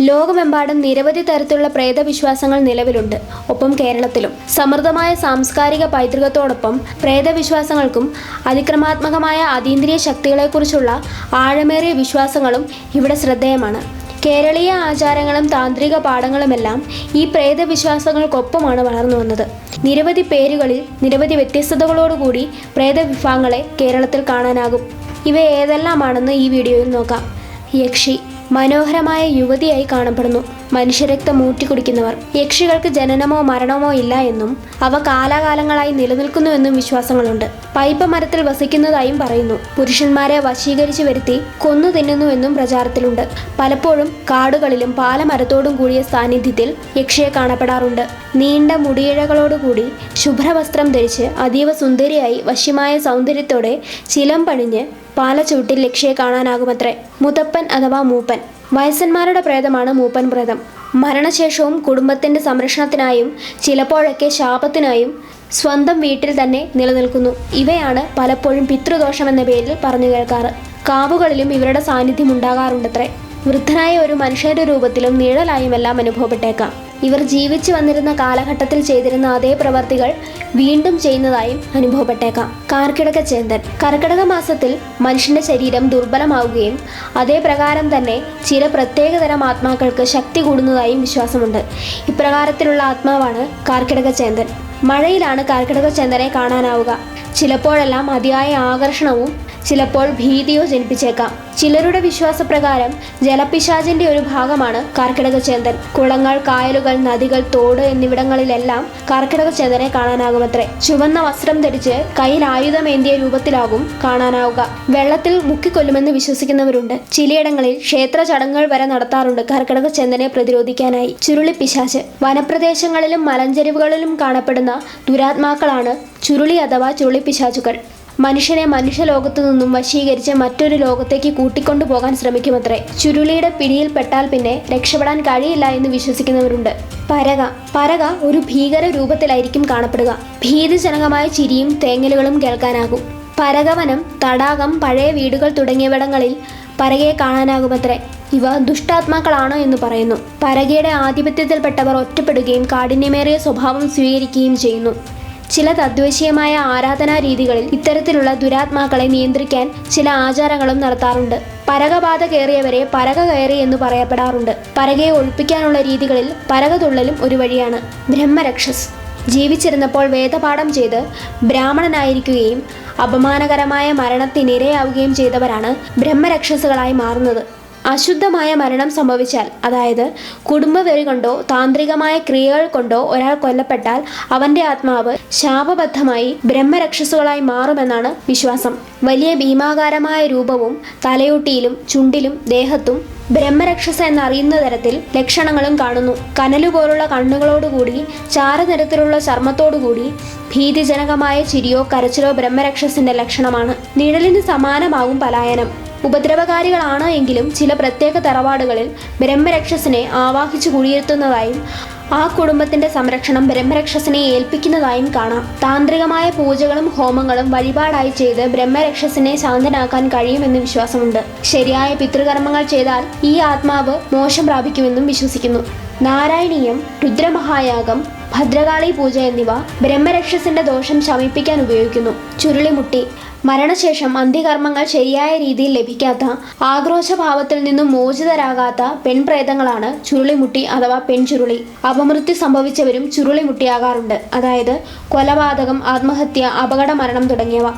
ലോകമെമ്പാടും നിരവധി തരത്തിലുള്ള പ്രേതവിശ്വാസങ്ങൾ നിലവിലുണ്ട്. ഒപ്പം കേരളത്തിലും. സമൃദ്ധമായ സാംസ്കാരിക പൈതൃകത്തോടൊപ്പം പ്രേതവിശ്വാസങ്ങൾക്കും അതിക്രമാത്മകമായ അതീന്ദ്രിയ ശക്തികളെക്കുറിച്ചുള്ള ആഴമേറിയ വിശ്വാസങ്ങളും ഇവിടെ ശ്രദ്ധേയമാണ്. കേരളീയ ആചാരങ്ങളും താന്ത്രിക പാഠങ്ങളുമെല്ലാം ഈ പ്രേതവിശ്വാസങ്ങൾക്കൊപ്പമാണ് വളർന്നു വന്നത്. നിരവധി പേരുകളിൽ നിരവധി വ്യത്യസ്തതകളോടുകൂടി പ്രേതവിഭാഗങ്ങളെ കേരളത്തിൽ കാണാനാകും. ഇവ ഏതെല്ലാമാണെന്ന് ഈ വീഡിയോയിൽ നോക്കാം. യക്ഷി. മനോഹരമായ യുവതിയായി കാണപ്പെടുന്നു. മനുഷ്യരക്തം ഊറ്റിക്കുടിക്കുന്നവർ യക്ഷികൾക്ക് ജനനമോ മരണമോ ഇല്ല എന്നും അവ കാലാകാലങ്ങളായി നിലനിൽക്കുന്നുവെന്നും വിശ്വാസങ്ങളുണ്ട്. പൈപ്പ മരത്തിൽ വസിക്കുന്നതായും പറയുന്നു. പുരുഷന്മാരെ വശീകരിച്ചു വരുത്തി കൊന്നു തിന്നുന്നുവെന്നും പ്രചാരത്തിലുണ്ട്. പലപ്പോഴും കാടുകളിലും പാലമരത്തോടും കൂടിയ സാന്നിധ്യത്തിൽ യക്ഷിയെ കാണപ്പെടാറുണ്ട്. നീണ്ട മുടിയിഴകളോടുകൂടി ശുഭ്രവസ്ത്രം ധരിച്ച് അതീവ സുന്ദരിയായി വശ്യമായ സൗന്ദര്യത്തോടെ ചിലം പണിഞ്ഞ് പാലച്ചുവട്ടിൽ ലക്ഷ്യയെ കാണാനാകുമത്രേ. മുതപ്പൻ അഥവാ മൂപ്പൻ. വയസ്സന്മാരുടെ പ്രേതമാണ് മൂപ്പൻ പ്രേതം. മരണശേഷവും കുടുംബത്തിന്റെ സംരക്ഷണത്തിനായും ചിലപ്പോഴൊക്കെ ശാപത്തിനായും സ്വന്തം വീട്ടിൽ തന്നെ നിലനിൽക്കുന്നു. ഇവയാണ് പലപ്പോഴും പിതൃദോഷം എന്ന പേരിൽ പറഞ്ഞു കേൾക്കാറ്. കാവുകളിലും ഇവരുടെ സാന്നിധ്യം ഉണ്ടാകാറുണ്ടത്രേ. വൃദ്ധനായ ഒരു മനുഷ്യന്റെ രൂപത്തിലും നിഴലായുമെല്ലാം അനുഭവപ്പെട്ടേക്കാം. ഇവർ ജീവിച്ചു വന്നിരുന്ന കാലഘട്ടത്തിൽ ചെയ്തിരുന്ന അതേ പ്രവർത്തികൾ വീണ്ടും ചെയ്യുന്നതായും അനുഭവപ്പെട്ടേക്കാം. കാർക്കിടക ചേന്തൻ. കർക്കിടക മാസത്തിൽ മനുഷ്യന്റെ ശരീരം ദുർബലമാവുകയും അതേ പ്രകാരം തന്നെ ചില പ്രത്യേകതരം ആത്മാക്കൾക്ക് ശക്തി കൂടുന്നതായും വിശ്വാസമുണ്ട്. ഇപ്രകാരത്തിലുള്ള ആത്മാവാണ് കാർക്കിടക ചേന്തൻ. മഴയിലാണ് കാർക്കിടക ചേന്തനെ കാണാനാവുക. ചിലപ്പോഴെല്ലാം അതിയായ ആകർഷണവും ചിലപ്പോൾ ഭീതിയോ ജനിപ്പിച്ചേക്കാം. ചിലരുടെ വിശ്വാസപ്രകാരം ജലപിശാചിന്റെ ഒരു ഭാഗമാണ് കർക്കിടക ചേന്തൻ കുളങ്ങൾ കായലുകൾ നദികൾ തോട് എന്നിവിടങ്ങളിലെല്ലാം കർക്കിടക ചേന്തനെ കാണാനാകുമത്രേ. ചുവന്ന വസ്ത്രം ധരിച്ച് കയ്യിൽ ആയുധമേന്തിയ രൂപത്തിലാകും കാണാനാവുക. വെള്ളത്തിൽ മുക്കിക്കൊല്ലുമെന്ന് വിശ്വസിക്കുന്നവരുണ്ട്. ചിലയിടങ്ങളിൽ ക്ഷേത്ര ചടങ്ങുകൾ വരെ നടത്താറുണ്ട് കർക്കിടക ചേന്തനെ പ്രതിരോധിക്കാനായി. ചുരുളി പിശാച് വനപ്രദേശങ്ങളിലും മലഞ്ചെരിവുകളിലും കാണപ്പെടുന്ന ദുരാത്മാക്കളാണ് ചുരുളി അഥവാ ചുരുളി പിശാചുകൾ മനുഷ്യനെ മനുഷ്യലോകത്തു നിന്നും വശീകരിച്ച് മറ്റൊരു ലോകത്തേക്ക് കൂട്ടിക്കൊണ്ടു പോകാൻ ശ്രമിക്കുമത്രേ. ചുരുളിയുടെ പിടിയിൽപ്പെട്ടാൽ പിന്നെ രക്ഷപ്പെടാൻ കഴിയില്ല എന്ന് വിശ്വസിക്കുന്നവരുണ്ട്. പരക. പരക ഒരു ഭീകര രൂപത്തിലായിരിക്കും കാണപ്പെടുക. ഭീതിജനകമായ ചിരിയും തേങ്ങലുകളും കേൾക്കാനാകും. പരകവനം തടാകം പഴയ വീടുകൾ തുടങ്ങിയവിടങ്ങളിൽ പരകയെ കാണാനാകുമത്രേ. ഇവ ദുഷ്ടാത്മാക്കളാണോ എന്ന് പറയുന്നു. പരകയുടെ ആധിപത്യത്തിൽപ്പെട്ടവർ ഒറ്റപ്പെടുകയും കാഠിന്യമേറിയ സ്വഭാവം സ്വീകരിക്കുകയും ചെയ്യുന്നു. ചില തദ്ദേശീയമായ ആരാധനാ രീതികളിൽ ഇത്തരത്തിലുള്ള ദുരാത്മാക്കളെ നിയന്ത്രിക്കാൻ ചില ആചാരങ്ങളും നടത്താറുണ്ട്. പരകബാധ കയറിയവരെ പരക കയറി എന്ന് പറയപ്പെടാറുണ്ട്. പരകയെ ഒഴിപ്പിക്കാനുള്ള രീതികളിൽ പരകതുള്ളലും ഒരു വഴിയാണ്. ബ്രഹ്മരക്ഷസ്. ജീവിച്ചിരുന്നപ്പോൾ വേദപാഠം ചെയ്ത് ബ്രാഹ്മണനായിരിക്കുകയും അപമാനകരമായ മരണത്തിനിരയാവുകയും ചെയ്തവരാണ് ബ്രഹ്മരക്ഷസുകളായി മാറുന്നത്. അശുദ്ധമായ മരണം സംഭവിച്ചാൽ അതായത് കുടുംബവെറി കൊണ്ടോ താന്ത്രികമായ ക്രിയകൾ കൊണ്ടോ ഒരാൾ കൊല്ലപ്പെട്ടാൽ അവന്റെ ആത്മാവ് ശാപബദ്ധമായി ബ്രഹ്മരക്ഷസുകളായി മാറുമെന്നാണ് വിശ്വാസം. വലിയ ഭീമാകാരമായ രൂപവും തലയൊട്ടിയിലും ചുണ്ടിലും ദേഹത്തും ബ്രഹ്മരക്ഷസ എന്നറിയുന്ന തരത്തിൽ ലക്ഷണങ്ങളും കാണുന്നു. കനലുപോലുള്ള കണ്ണുകളോടുകൂടി ചാരനിറത്തിലുള്ള ചർമ്മത്തോടുകൂടി ഭീതിജനകമായ ചിരിയോ കരച്ചിലോ ബ്രഹ്മരക്ഷസിന്റെ ലക്ഷണമാണ്. നിഴലിന് സമാനമാകും പലായനം. ഉപദ്രവകാരികളാണ് എങ്കിലും ചില പ്രത്യേക തറവാടുകളിൽ ബ്രഹ്മരക്ഷസിനെ ആവാഹിച്ചു കുടിയിരുത്തുന്നതായും ആ കുടുംബത്തിന്റെ സംരക്ഷണം ബ്രഹ്മരക്ഷസിനെ ഏൽപ്പിക്കുന്നതായും കാണാം. താന്ത്രികമായ പൂജകളും ഹോമങ്ങളും വഴിപാടായി ചെയ്ത് ബ്രഹ്മരക്ഷസിനെ ശാന്തനാക്കാൻ കഴിയുമെന്ന് വിശ്വാസമുണ്ട്. ശരിയായ പിതൃകർമ്മങ്ങൾ ചെയ്താൽ ഈ ആത്മാവ് മോശം പ്രാപിക്കുമെന്നും വിശ്വസിക്കുന്നു. നാരായണീയം രുദ്രമഹായാഗം ഭദ്രകാളി പൂജ എന്നിവ ബ്രഹ്മരക്ഷസിന്റെ ദോഷം ശമിപ്പിക്കാൻ ഉപയോഗിക്കുന്നു. ചുരുളിമുട്ടി മരണശേഷം അന്ത്യകർമ്മങ്ങൾ ശരിയായ രീതിയിൽ ലഭിക്കാത്ത ആക്രോശഭാവത്തിൽ നിന്നും മോചിതരാകാത്ത പെൺപ്രേതങ്ങളാണ് ചുരുളിമുട്ടി അഥവാ പെൺചുരുളി. അപമൃത്യു സംഭവിച്ചവരും ചുരുളിമുട്ടിയാകാറുണ്ട്. അതായത് കൊലപാതകം ആത്മഹത്യ അപകട മരണം തുടങ്ങിയവ.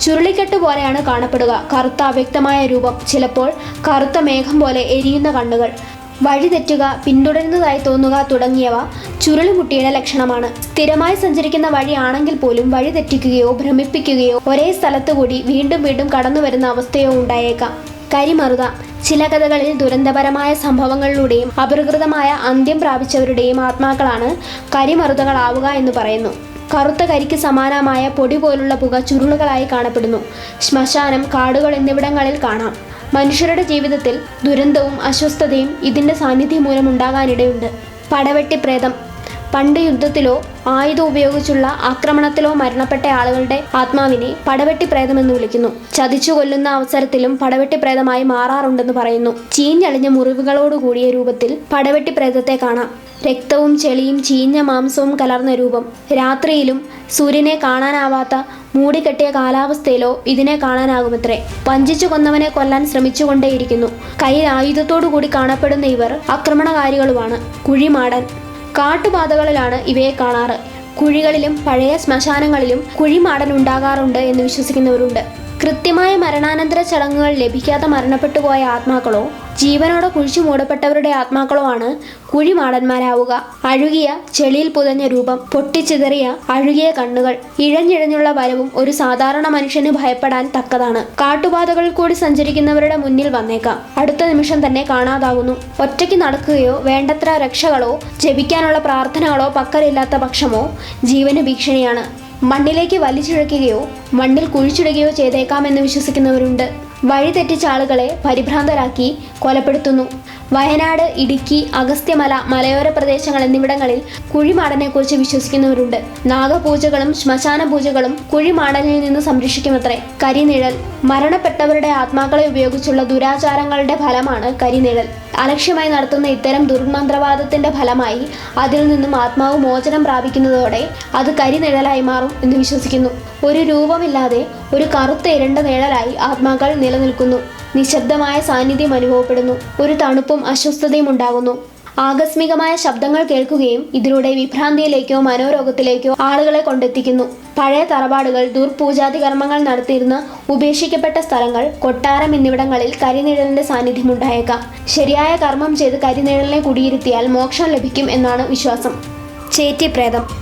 ചുരുളിക്കെട്ട് പോലെയാണ് കാണപ്പെടുക കറുത്ത അവ്യക്തമായ രൂപം. ചിലപ്പോൾ കറുത്ത മേഘം പോലെ എരിയുന്ന കണ്ണുകൾ. വഴിതെറ്റുക പിന്തുടരുന്നതായി തോന്നുക തുടങ്ങിയവ ചുരുളിമുട്ടിയുടെ ലക്ഷണമാണ്. സ്ഥിരമായി സഞ്ചരിക്കുന്ന വഴിയാണെങ്കിൽ പോലും വഴി തെറ്റിക്കുകയോ ഭ്രമിപ്പിക്കുകയോ ഒരേ സ്ഥലത്തുകൂടി വീണ്ടും വീണ്ടും കടന്നു വരുന്ന അവസ്ഥയോ ഉണ്ടായേക്കാം. കരിമറുത ചില കഥകളിൽ ദുരന്തപരമായ സംഭവങ്ങളിലൂടെയും അപകൃതമായ അന്ത്യം പ്രാപിച്ചവരുടെയും ആത്മാക്കളാണ് കരിമറുതകളാവുക എന്ന് പറയുന്നു. കറുത്ത കരിക്ക് സമാനമായ പൊടി പോലുള്ള പുക ചുരുളുകളായി കാണപ്പെടുന്നു. ശ്മശാനം കാടുകൾ എന്നിവിടങ്ങളിൽ കാണാം. മനുഷ്യരുടെ ജീവിതത്തിൽ ദുരന്തവും അസ്വസ്ഥതയും ഇതിന്റെ സാന്നിധ്യം മൂലം ഉണ്ടാകാനിടയുണ്ട് പടവെട്ടി പ്രേതം പണ്ട് യുദ്ധത്തിലോ ആയുധം ഉപയോഗിച്ചുള്ള ആക്രമണത്തിലോ മരണപ്പെട്ട ആളുകളുടെ ആത്മാവിനെ പടവെട്ടി പ്രേതമെന്ന് വിളിക്കുന്നു. ചതിച്ചു കൊല്ലുന്ന അവസരത്തിലും പടവെട്ടി പ്രേതമായി മാറാറുണ്ടെന്ന് പറയുന്നു. ചീഞ്ഞളിഞ്ഞ മുറിവുകളോട് കൂടിയ രൂപത്തിൽ പടവെട്ടി പ്രേതത്തെ കാണാം. രക്തവും ചെളിയും ചീഞ്ഞ മാംസവും കലർന്ന രൂപം. രാത്രിയിലും സൂര്യനെ കാണാനാവാത്ത മൂടിക്കെട്ടിയ കാലാവസ്ഥയിലോ ഇതിനെ കാണാനാകുമത്രേ. വഞ്ചിച്ചു കൊന്നവനെ കൊല്ലാൻ ശ്രമിച്ചുകൊണ്ടേയിരിക്കുന്നു. കയ്യിൽ ആയുധത്തോടു കൂടി കാണപ്പെടുന്ന ഇവർ ആക്രമണകാരികളുമാണ്. കുഴിമാടൻ. കാട്ടുപാതകളിലാണ് ഇവയെ കാണാറ്. കുഴികളിലും പഴയ ശ്മശാനങ്ങളിലും കുഴിമാടൻ ഉണ്ടാകാറുണ്ട് എന്ന് വിശ്വസിക്കുന്നവരുണ്ട്. കൃത്യമായ മരണാനന്തര ചടങ്ങുകൾ ലഭിക്കാതെ മരണപ്പെട്ടുപോയ ആത്മാക്കളോ ജീവനോടെ കുഴിച്ചു മൂടപ്പെട്ടവരുടെ ആത്മാക്കളോ ആണ് കുഴിമാടന്മാരാവുക. അഴുകിയ ചെളിയിൽ പുതഞ്ഞ രൂപം പൊട്ടിച്ചിതറിയ അഴുകിയ കണ്ണുകൾ ഇഴഞ്ഞിഴഞ്ഞുള്ള വരവും ഒരു സാധാരണ മനുഷ്യന് ഭയപ്പെടാൻ തക്കതാണ്. കാട്ടുപാതകളിൽ കൂടി സഞ്ചരിക്കുന്നവരുടെ മുന്നിൽ വന്നേക്കാം. അടുത്ത നിമിഷം തന്നെ കാണാതാകുന്നു ഒറ്റയ്ക്ക് നടക്കുകയോ വേണ്ടത്ര രക്ഷകളോ ജപിക്കാനുള്ള പ്രാർത്ഥനകളോ പക്കലില്ലാത്ത പക്ഷമോ ജീവന് ഭീഷണിയാണ്. മണ്ണിലേക്ക് വലിച്ചിഴക്കുകയോ മണ്ണിൽ കുഴിച്ചിടുകയോ ചെയ്തേക്കാമെന്ന് വിശ്വസിക്കുന്നവരുണ്ട്. വഴിതെറ്റിച്ച ആളുകളെ പരിഭ്രാന്തരാക്കി കൊലപ്പെടുത്തുന്നു. വയനാട് ഇടുക്കി അഗസ്ത്യമല മലയോര പ്രദേശങ്ങൾ എന്നിവിടങ്ങളിൽ കുഴിമാടനെക്കുറിച്ച് വിശ്വസിക്കുന്നവരുണ്ട്. നാഗപൂജകളും ശ്മശാന പൂജകളും കുഴിമാടനിൽ നിന്ന് സംരക്ഷിക്കുമത്രേ. കരിനിഴൽ. മരണപ്പെട്ടവരുടെ ആത്മാക്കളെ ഉപയോഗിച്ചുള്ള ദുരാചാരങ്ങളുടെ ഫലമാണ് കരിനിഴൽ. അലക്ഷ്യമായി നടത്തുന്ന ഇത്തരം ദുർമന്ത്രവാദത്തിന്റെ ഫലമായി അതിൽ നിന്നും ആത്മാവ് മോചനം പ്രാപിക്കുന്നതോടെ അത് കരിനിഴലായി മാറും എന്ന് വിശ്വസിക്കുന്നു. ഒരു രൂപമില്ലാതെ ഒരു കറുത്ത ഇരണ്ട നിഴലായി ആത്മാക്കൾ നിലനിൽക്കുന്നു. നിശബ്ദമായ സാന്നിധ്യം അനുഭവപ്പെടുന്നു. ഒരു തണുപ്പും അസ്വസ്ഥതയും ഉണ്ടാകുന്നു. ആകസ്മികമായ ശബ്ദങ്ങൾ കേൾക്കുകയും ഇതിലൂടെ വിഭ്രാന്തിയിലേക്കോ മനോരോഗത്തിലേക്കോ ആളുകളെ കൊണ്ടെത്തിക്കുന്നു. പഴയ തറവാടുകൾ ദുർപൂജാതി കർമ്മങ്ങൾ നടത്തിയിരുന്ന ഉപേക്ഷിക്കപ്പെട്ട സ്ഥലങ്ങൾ കൊട്ടാരം എന്നിവിടങ്ങളിൽ കരിനിഴലിന്റെ സാന്നിധ്യം ഉണ്ടായേക്കാം. ശരിയായ കർമ്മം ചെയ്ത് കരിനിഴലിനെ കുടിയിരുത്തിയാൽ മോക്ഷം ലഭിക്കും എന്നാണ് വിശ്വാസം. ചേറ്റിപ്രേതം.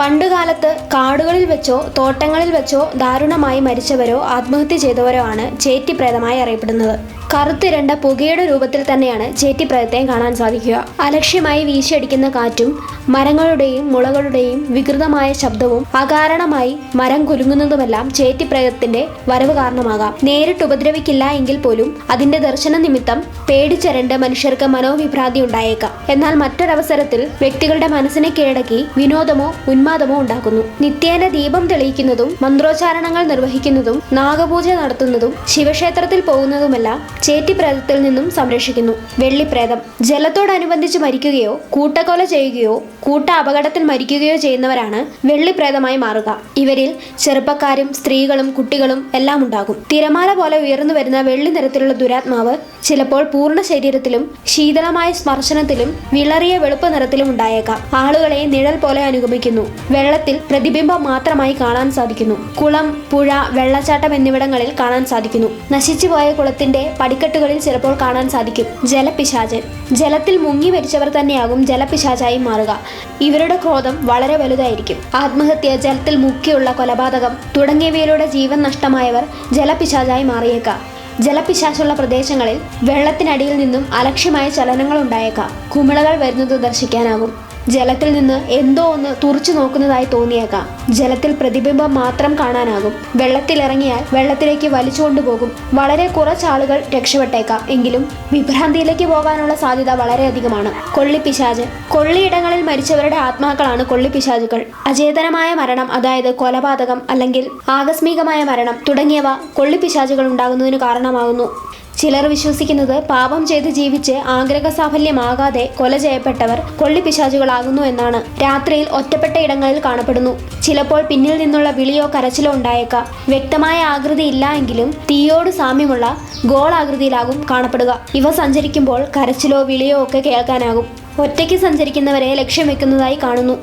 പണ്ടുകാലത്ത് കാടുകളിൽ വെച്ചോ തോട്ടങ്ങളിൽ വെച്ചോ ദാരുണമായി മരിച്ചവരോ ആത്മഹത്യ ചെയ്തവരോ ആണ് ചേറ്റിപ്രേതമായി അറിയപ്പെടുന്നത്. കറുത്തിരണ്ട പുകയുടെ രൂപത്തിൽ തന്നെയാണ് ചേറ്റിപ്രയത്തെയും കാണാൻ സാധിക്കുക. അലക്ഷ്യമായി വീശിയടിക്കുന്ന കാറ്റും മരങ്ങളുടെയും മുളകളുടെയും വികൃതമായ ശബ്ദവും അകാരണമായി മരം കുലുങ്ങുന്നതുമെല്ലാം ചേറ്റിപ്രയത്തിന്റെ വരവ് കാരണമാകാം. നേരിട്ട് ഉപദ്രവിക്കില്ല എങ്കിൽ പോലും അതിന്റെ ദർശന നിമിത്തം പേടിച്ചരണ്ട് മനുഷ്യർക്ക് മനോവിഭ്രാന്തി ഉണ്ടായേക്കാം. എന്നാൽ മറ്റൊരവസരത്തിൽ വ്യക്തികളുടെ മനസ്സിനെ കീഴടക്കി വിനോദമോ ഉന്മാദമോ ഉണ്ടാക്കുന്നു. നിത്യേന ദീപം തെളിയിക്കുന്നതും മന്ത്രോച്ചാരണങ്ങൾ നിർവഹിക്കുന്നതും നാഗപൂജ നടത്തുന്നതും ശിവക്ഷേത്രത്തിൽ പോകുന്നതുമെല്ലാം ചേറ്റിപ്രേതത്തിൽ നിന്നും സംരക്ഷിക്കുന്നു. വെള്ളിപ്രേതം. ജലത്തോടനുബന്ധിച്ച് മരിക്കുകയോ കൂട്ടക്കൊല ചെയ്യുകയോ കൂട്ട അപകടത്തിൽ മരിക്കുകയോ ചെയ്യുന്നവരാണ് വെള്ളിപ്രേതമായി മാറുക. ഇവരിൽ ചെറുപ്പക്കാരും സ്ത്രീകളും കുട്ടികളും എല്ലാം ഉണ്ടാകും. തിരമാല പോലെ ഉയർന്നു വരുന്ന വെള്ളി നിറത്തിലുള്ള ദുരാത്മാവ് ചിലപ്പോൾ പൂർണ ശരീരത്തിലും ശീതളമായ സ്പർശനത്തിലും വിളറിയ വെളുപ്പ് നിറത്തിലും ഉണ്ടായേക്കാം. ആളുകളെ നിഴൽ പോലെ അനുഗമിക്കുന്നു. വെള്ളത്തിൽ പ്രതിബിംബം മാത്രമായി കാണാൻ സാധിക്കുന്നു. കുളം പുഴ വെള്ളച്ചാട്ടം എന്നിവിടങ്ങളിൽ കാണാൻ സാധിക്കുന്നു. നശിച്ചുപോയ കുളത്തിന്റെ പടിക്കെട്ടുകളിൽ ചിലപ്പോൾ കാണാൻ സാധിക്കും. ജലപിശാചൻ. ജലത്തിൽ മുങ്ങി മരിച്ചവർ തന്നെയാകും ജലപിശാചായി മാറുക. ഇവരുടെ ക്രോധം വളരെ വലുതായിരിക്കും. ആത്മഹത്യ ജലത്തിൽ മുക്കിയുള്ള കൊലപാതകം തുടങ്ങിയവയിലൂടെ ജീവൻ നഷ്ടമായവർ ജലപിശാചായി മാറിയേക്കാം. ജലപിശാശുള്ള പ്രദേശങ്ങളിൽ വെള്ളത്തിനടിയിൽ നിന്നും അലക്ഷ്യമായ ചലനങ്ങൾ ഉണ്ടായേക്കാം. കുമിളകൾ വരുന്നത് ദർശിക്കാനാകും. ജലത്തിൽ നിന്ന് എന്തോ ഒന്ന് തുറച്ചു നോക്കുന്നതായി തോന്നിയേക്കാം. ജലത്തിൽ പ്രതിബിംബം മാത്രം കാണാനാകും. വെള്ളത്തിലിറങ്ങിയാൽ വെള്ളത്തിലേക്ക് വലിച്ചുകൊണ്ടു പോകും. വളരെ കുറച്ച് ആളുകൾ രക്ഷപ്പെട്ടേക്കാം. എങ്കിലും വിഭ്രാന്തിയിലേക്ക് പോകാനുള്ള സാധ്യത വളരെയധികമാണ് കൊള്ളിപ്പിശാജ് കൊള്ളിയിടങ്ങളിൽ മരിച്ചവരുടെ ആത്മാക്കളാണ് കൊള്ളിപ്പിശാചുകൾ അചേതനമായ മരണം അതായത് കൊലപാതകം അല്ലെങ്കിൽ ആകസ്മികമായ മരണം തുടങ്ങിയവ കൊള്ളിപ്പിശാചുകൾ ഉണ്ടാകുന്നതിന് കാരണമാകുന്നു. ചിലർ വിശ്വസിക്കുന്നത് പാപം ചെയ്ത് ജീവിച്ച് ആഗ്രഹ സാഫല്യമാകാതെ കൊല ചെയ്യപ്പെട്ടവർ കൊള്ളിപ്പിശാചുകളാകുന്നു എന്നാണ്. രാത്രിയിൽ ഒറ്റപ്പെട്ട ഇടങ്ങളിൽ കാണപ്പെടുന്നു. ചിലപ്പോൾ പിന്നിൽ നിന്നുള്ള വിളിയോ കരച്ചിലോ ഉണ്ടായേക്കാം. വ്യക്തമായ ആകൃതി ഇല്ല എങ്കിലും തീയോട് സാമ്യമുള്ള ഗോളാകൃതിയിലാകും കാണപ്പെടുക. ഇവ സഞ്ചരിക്കുമ്പോൾ കരച്ചിലോ വിളിയോ ഒക്കെ കേൾക്കാനാകും. ഒറ്റയ്ക്ക് സഞ്ചരിക്കുന്നവരെ ലക്ഷ്യം വെക്കുന്നതായി കാണുന്നു.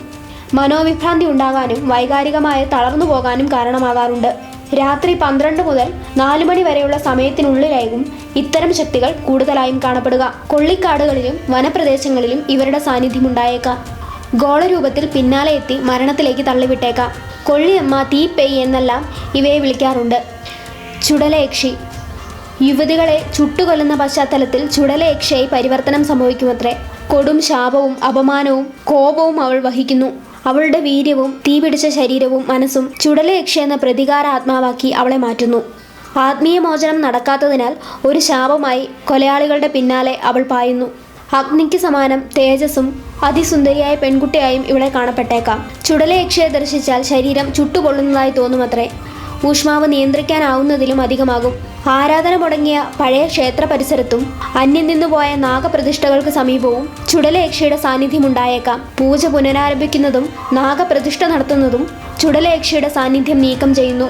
മനോവിഭ്രാന്തി ഉണ്ടാകാനും വൈകാരികമായി തളർന്നു പോകാനും കാരണമാകാറുണ്ട്. രാത്രി പന്ത്രണ്ട് മുതൽ നാല് മണി വരെയുള്ള സമയത്തിനുള്ളിലായും ഇത്തരം ശക്തികൾ കൂടുതലായും കാണപ്പെടുക. കൊള്ളിക്കാടുകളിലും വനപ്രദേശങ്ങളിലും ഇവരുടെ സാന്നിധ്യം ഉണ്ടായേക്കാം. ഗോളരൂപത്തിൽ പിന്നാലെ എത്തി മരണത്തിലേക്ക് തള്ളിവിട്ടേക്കാം. കൊള്ളിയമ്മ തീപ്പെയ് എന്നെല്ലാം ഇവയെ വിളിക്കാറുണ്ട്. ചുടലയക്ഷി. യുവതികളെ ചുട്ടുകൊല്ലുന്ന പശ്ചാത്തലത്തിൽ ചുടലയക്ഷയായി പരിവർത്തനം സംഭവിക്കുമത്രേ. കൊടും ശാപവും അപമാനവും കോപവും അവൾ വഹിക്കുന്നു. അവളുടെ വീര്യവും തീപിടിച്ച ശരീരവും മനസ്സും ചുടലയക്ഷ എന്ന പ്രതികാര ആത്മാവാക്കി അവളെ മാറ്റുന്നു. ആത്മീയ മോചനം നടക്കാത്തതിനാൽ ഒരു ശാപമായി കൊലയാളികളുടെ പിന്നാലെ അവൾ പായുന്നു. അഗ്നിക്ക് സമാനം തേജസ്സും അതിസുന്ദരിയായ പെൺകുട്ടിയായും ഇവിടെ കാണപ്പെട്ടേക്കാം. ചുടലയക്ഷയെ ദർശിച്ചാൽ ശരീരം ചുട്ടുപൊള്ളുന്നതായി തോന്നുമത്രേ. ഊഷ്മാവ് നിയന്ത്രിക്കാനാവുന്നതിലും അധികമാകും. ആരാധന മുടങ്ങിയ പഴയ ക്ഷേത്ര പരിസരത്തും അന്യം നിന്നുപോയ നാഗപ്രതിഷ്ഠകൾക്ക് സമീപവും ചുടലയക്ഷയുടെ സാന്നിധ്യം ഉണ്ടായേക്കാം പൂജ പുനരാരംഭിക്കുന്നതും നാഗപ്രതിഷ്ഠ നടത്തുന്നതും ചുടലയക്ഷയുടെ സാന്നിധ്യം നീക്കം ചെയ്യുന്നു.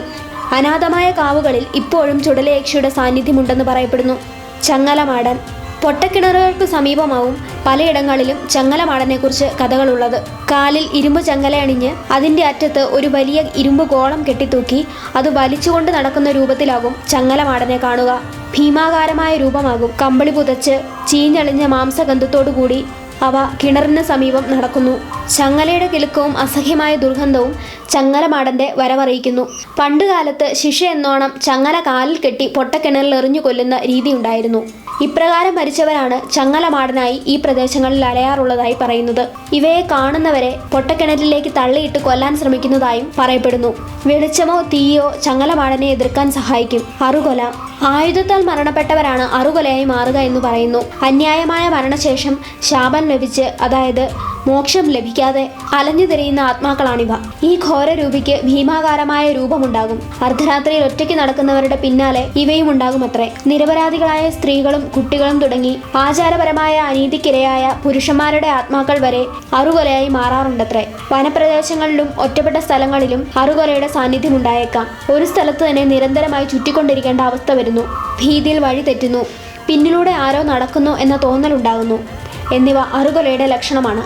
അനാഥമായ കാവുകളിൽ ഇപ്പോഴും ചുടലയക്ഷയുടെ സാന്നിധ്യമുണ്ടെന്ന് പറയപ്പെടുന്നു. ചങ്ങലമാടൻ പൊട്ടക്കിണറുകൾക്ക് സമീപമാവും പലയിടങ്ങളിലും ചങ്ങലമാടനെക്കുറിച്ച് കഥകളുള്ളത്. കാലിൽ ഇരുമ്പ് ചങ്ങലയണിഞ്ഞ് അതിന്റെ അറ്റത്ത് ഒരു വലിയ ഇരുമ്പ് ഗോളം കെട്ടിത്തൂക്കി അത് വലിച്ചുകൊണ്ട് നടക്കുന്ന രൂപത്തിലാകും ചങ്ങലമാടനെ കാണുക. ഭീമാകാരമായ രൂപമാകും കമ്പിളി പുതച്ച് ചീഞ്ഞളിഞ്ഞ മാംസഗന്ധത്തോടു കൂടി അവ കിണറിന് സമീപം നടക്കുന്നു. ചങ്ങലയുടെ കിലുക്കവും അസഹ്യമായ ദുർഗന്ധവും ചങ്ങലമാടന്റെ വരവറിയിക്കുന്നു പണ്ടുകാലത്ത് ശിക്ഷ എന്നോണം ചങ്ങല കാലിൽ കെട്ടി പൊട്ടക്കിണറിൽ എറിഞ്ഞു കൊല്ലുന്ന രീതിയുണ്ടായിരുന്നു ഇപ്രകാരം മരിച്ചവരാണ് ചങ്ങലമാടനായി ഈ പ്രദേശങ്ങളിൽ അലയാറുള്ളതായി പറയുന്നത്. ഇവയെ കാണുന്നവരെ പൊട്ടക്കിണറ്റിലേക്ക് തള്ളിയിട്ട് കൊല്ലാൻ ശ്രമിക്കുന്നതായും പറയപ്പെടുന്നു. വെളിച്ചമോ തീയോ ചങ്ങലമാടനെ എതിർക്കാൻ സഹായിക്കും. അറുകൊല. ആയുധത്താൽ മരണപ്പെട്ടവരാണ് അറുകൊലയായി മാറുക എന്ന് പറയുന്നു. അന്യായമായ മരണശേഷം ശാപം ലഭിച്ച് അതായത് മോക്ഷം ലഭിക്കാതെ അലഞ്ഞു തിരിയുന്ന ആത്മാക്കളാണിവ. ഈ ഘോരരൂപിക്ക് ഭീമാകാരമായ രൂപമുണ്ടാകും. അർദ്ധരാത്രിയിൽ ഒറ്റയ്ക്ക് നടക്കുന്നവരുടെ പിന്നാലെ ഇവയും ഉണ്ടാകും അത്രേ നിരപരാധികളായ സ്ത്രീകളും കുട്ടികളും തുടങ്ങി ആചാരപരമായ അനീതിക്കിരയായ പുരുഷന്മാരുടെ ആത്മാക്കൾ വരെ അറുകൊലയായി മാറാറുണ്ടത്രേ. വനപ്രദേശങ്ങളിലും ഒറ്റപ്പെട്ട സ്ഥലങ്ങളിലും അറുകൊലയുടെ സാന്നിധ്യം ഉണ്ടായേക്കാം ഒരു സ്ഥലത്ത് തന്നെ നിരന്തരമായി ചുറ്റിക്കൊണ്ടിരിക്കേണ്ട അവസ്ഥ വരുന്നു. ഭീതിയിൽ വഴി തെറ്റുന്നു പിന്നിലൂടെ ആരോ നടക്കുന്നു എന്ന തോന്നലുണ്ടാകുന്നു. എന്നിവ അറുകൊലയുടെ ലക്ഷണമാണ്.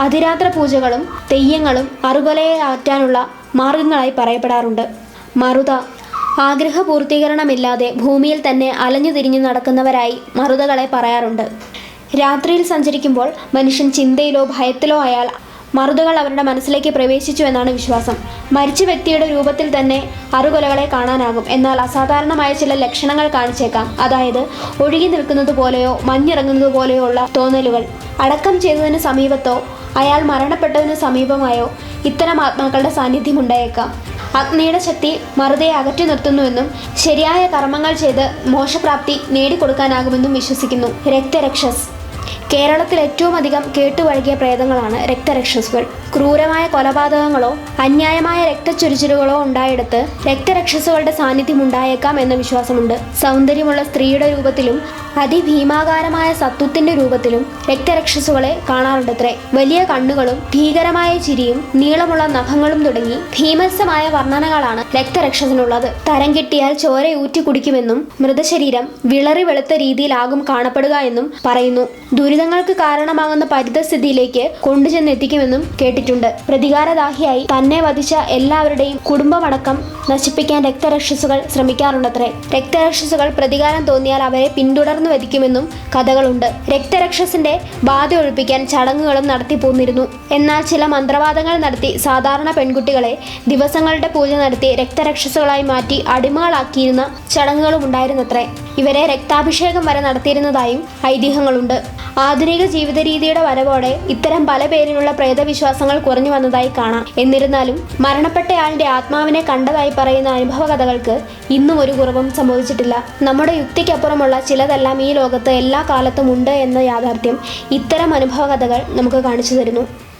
അതിരാത്ര പൂജകളും തെയ്യങ്ങളും അറുകൊലയെ ആറ്റാനുള്ള മാർഗങ്ങളായി പറയപ്പെടാറുണ്ട്. മറുത ആഗ്രഹ പൂർത്തീകരണമില്ലാതെ ഭൂമിയിൽ തന്നെ അലഞ്ഞു തിരിഞ്ഞു നടക്കുന്നവരായി മറുതകളെ പറയാറുണ്ട്. രാത്രിയിൽ സഞ്ചരിക്കുമ്പോൾ മനുഷ്യൻ ചിന്തയിലോ ഭയത്തിലോ ആയാൽ മറുതകൾ അവരുടെ മനസ്സിലേക്ക് പ്രവേശിച്ചു എന്നാണ് വിശ്വാസം. മരിച്ച വ്യക്തിയുടെ രൂപത്തിൽ തന്നെ അറുകൊലകളെ കാണാനാകും. എന്നാൽ അസാധാരണമായ ചില ലക്ഷണങ്ങൾ കാണിച്ചേക്കാം. അതായത് ഒഴുകി നിൽക്കുന്നത് പോലെയോ മഞ്ഞിറങ്ങുന്നത് പോലെയോ ഉള്ള തോന്നലുകൾ. അടക്കം ചെയ്തതിന് സമീപത്തോ അയാൾ മരണപ്പെട്ടതിന് സമീപമായോ ഇത്തരം ആത്മാക്കളുടെ സാന്നിധ്യം ഉണ്ടായേക്കാം. അഗ്നിയുടെ ശക്തി മറുതയെ അകറ്റി നിർത്തുന്നുവെന്നും ശരിയായ കർമ്മങ്ങൾ ചെയ്ത് മോശപ്രാപ്തി നേടിക്കൊടുക്കാനാകുമെന്നും വിശ്വസിക്കുന്നു. രക്തരക്ഷസ്. കേരളത്തിൽ ഏറ്റവും അധികം കേട്ടുവഴകിയ പ്രേതങ്ങളാണ് രക്തരക്ഷസുകൾ ക്രൂരമായ കൊലപാതകങ്ങളോ അന്യായമായ രക്തച്ചൊരിച്ചിലുകളോ ഉണ്ടായെടുത്ത് രക്തരക്ഷസുകളുടെ സാന്നിധ്യം ഉണ്ടായേക്കാം എന്ന വിശ്വാസമുണ്ട്. സൗന്ദര്യമുള്ള സ്ത്രീയുടെ രൂപത്തിലും അതിഭീമാകാരമായ സത്വത്തിന്റെ രൂപത്തിലും രക്തരക്ഷസുകളെ കാണാറുണ്ടത്രേ. വലിയ കണ്ണുകളും ഭീകരമായ ചിരിയും നീളമുള്ള നഖങ്ങളും തുടങ്ങി ഭീമത്സമായ വർണനകളാണ് രക്തരക്ഷസിനുള്ളത്. തരം കിട്ടിയാൽ ചോര ഊറ്റി കുടിക്കുമെന്നും മൃതശരീരം വിളറി വെളുത്ത രീതിയിലാകും കാണപ്പെടുക എന്നും പറയുന്നു. ദുരിതങ്ങൾക്ക് കാരണമാകുന്ന പരിതസ്ഥിതിയിലേക്ക് കൊണ്ടുചെന്നെത്തിക്കുമെന്നും കേട്ടിട്ടുണ്ട്. പ്രതികാരദാഹിയായി തന്നെ വധിച്ച എല്ലാവരുടെയും കുടുംബമടക്കം നശിപ്പിക്കാൻ രക്തരക്ഷസുകൾ ശ്രമിക്കാറുണ്ടത്രേ. രക്തരക്ഷസുകൾ പ്രതികാരം തോന്നിയാൽ അവരെ പിന്തുടർന്നു വധിക്കുമെന്നും കഥകളുണ്ട്. രക്തരക്ഷസിന്റെ ബാധ ഒഴിപ്പിക്കാൻ ചടങ്ങുകളും നടത്തി പോന്നിരുന്നു. എന്നാൽ ചില മന്ത്രവാദങ്ങൾ നടത്തി സാധാരണ പെൺകുട്ടികളെ ദിവസങ്ങളുടെ പൂജ നടത്തി രക്തരക്ഷസുകളായി മാറ്റി അടിമകളാക്കിയിരുന്ന ചടങ്ങുകളും ഉണ്ടായിരുന്നത്രേ ഇവരെ രക്താഭിഷേകം വരെ നടത്തിയിരുന്നതായും ഐതിഹ്യങ്ങളുണ്ട്. ആധുനിക ജീവിത രീതിയുടെ വരവോടെ ഇത്തരം പല പേരിലുള്ള പ്രേതവിശ്വാസങ്ങൾ കുറഞ്ഞു വന്നതായി കാണാം. എന്നിരുന്നാലും മരണപ്പെട്ടയാളിന്റെ ആത്മാവിനെ കണ്ടതായി പറയുന്ന അനുഭവ കഥകൾക്ക് ഇന്നും ഒരു കുറവും സംഭവിച്ചിട്ടില്ല. നമ്മുടെ യുക്തിക്കപ്പുറമുള്ള ചിലതെല്ലാം ഈ ലോകത്ത് എല്ലാ കാലത്തും ഉണ്ട് എന്ന യാഥാർത്ഥ്യം ഇത്തരം അനുഭവ കഥകൾ നമുക്ക് കാണിച്ചു തരുന്നു.